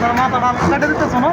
তার মাথাটা কেটে দিতেছ না?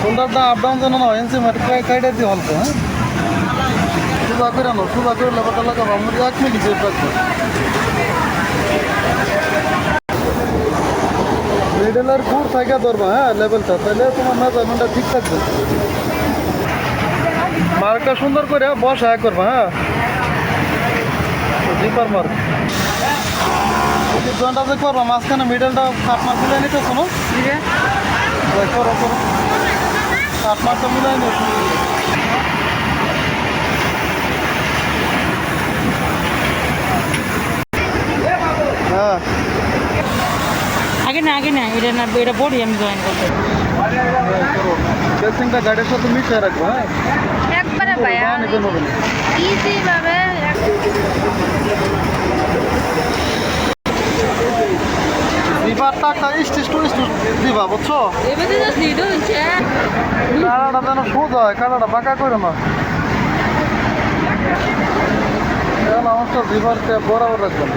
শোল্ডারটা আপ ডাউন যেন না এনসি মাটি কাইটে দিয়ে হলকে হ্যাঁ? সুদা করে আনো সুদা করে লেবারটা লাগাবো আমরা এক মিনিট জেপ রাখব। মিডলের গুড় থাকে ধরবা হ্যাঁ লেভেলটা তাহলে তোমার মেজারমেন্টটা ঠিক থাকবে। মার্কটা সুন্দর করে বসা করবা হ্যাঁ? জিপার মার্ক জয়েন্টটা যে করবা মাঝখানে মিডলটা কাট মার্ক মিলাই নিতে শোনো করো করো। কাট মার্কটা মিলাই নিও। হ্যাঁ। আগে না আগে না এটা না এটা বডি আমি জয়েন করতে। ড্রেসিংটা গাড়ির সাথে মিশিয়ে রাখব হ্যাঁ? ভাইয়া না। টু স্টিচ দিবা বুঝছ? এবারে তো নিডো হচ্ছে। কাটাটা যেন সোজা হয় কাটাটা বাঁকা করে না এখন আমারটা দিবারকে বরাবর রাখবেন।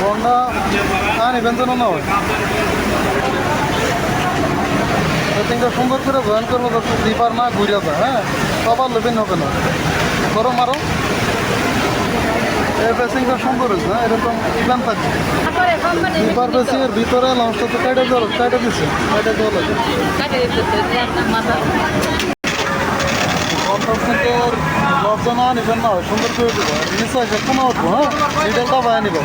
বন্ডা হ্যাঁ নিবেন না। হয় সেটিংটা সুন্দর করে জয়েন করব দিবার না ঘুরিয়া যায় হ্যাঁ সবার লেবেন হবে না। করো মারো এই বেসিংটা সুন্দর হয়েছে হ্যাঁ এরকম তারপরে কোম্পানি দুবার এর ভিতরে লঞ্চটা তো কন্ট্রাক্টের না নিবেন না হয় সুন্দর করে দেবো। আছে কোনো উঠবো হ্যাঁ ডিটেলটা বায় নিব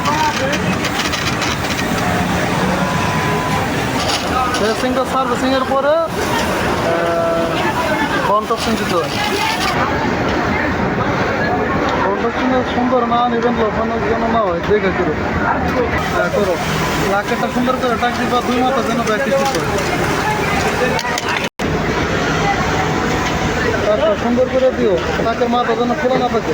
ফেসিংটা সার্ভিসিংয়ের পরে কন্ট্রাকশন দিতে হয় কন্ট্রাকশনে সুন্দর না নিবেন লোকানোর জন্য না হয়, দেখে করো। করো। লাকেটটা সুন্দর করে টাক দিবা, দুই মাথা যেন প্র্যাকটিস আচ্ছা সুন্দর করে দিও, তাকে মাথা যেন খোলা না থাকে।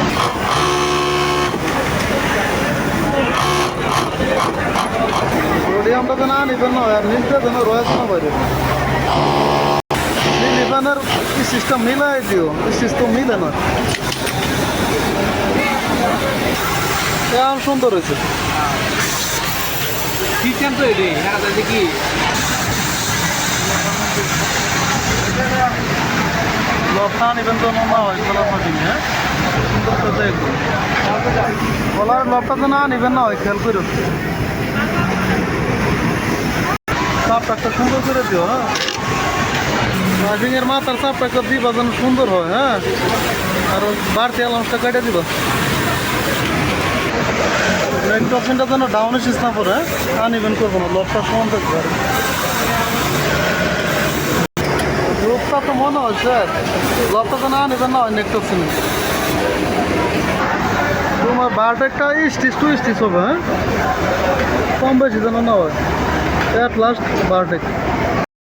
সোডিয়ামটা যেন আনিবেন না আর যেন রয়েছে না বাইরে নীল ইভেনের সিস্টেম মিলাই দিও সিস্টেম মিলে না। এখন সুন্দর হয়েছে। সিস্টেম তো এটাই হ্যাঁ কি তো না হয় কলার মাটি হ্যাঁ? সুন্দর করে কলার লবটা তো না আনিবেন না হয় খেয়াল করে। সাপটা একটা সুন্দর করে দিও হ্যাঁ? এর মাথার সাপটা একটা দিবা যেন সুন্দর হয় হ্যাঁ? আর বাড়তি অ্যালাউন্সটা কেটে দিবা। ব্রেক টপসিনটা যেন ডাউনে শেষ না পড়ে হ্যাঁ? আনিবেন করব না লবটা সমান থাকবে আর। রূপটা তো মনে হয়, স্যার। লবটা তো না নেবেন না হয় নেকটপ সিনে তোমার বারোটা স্টিচ টু স্টিচ হবে হ্যাঁ? কম বেশি যেন না হয়। At last বারোটেক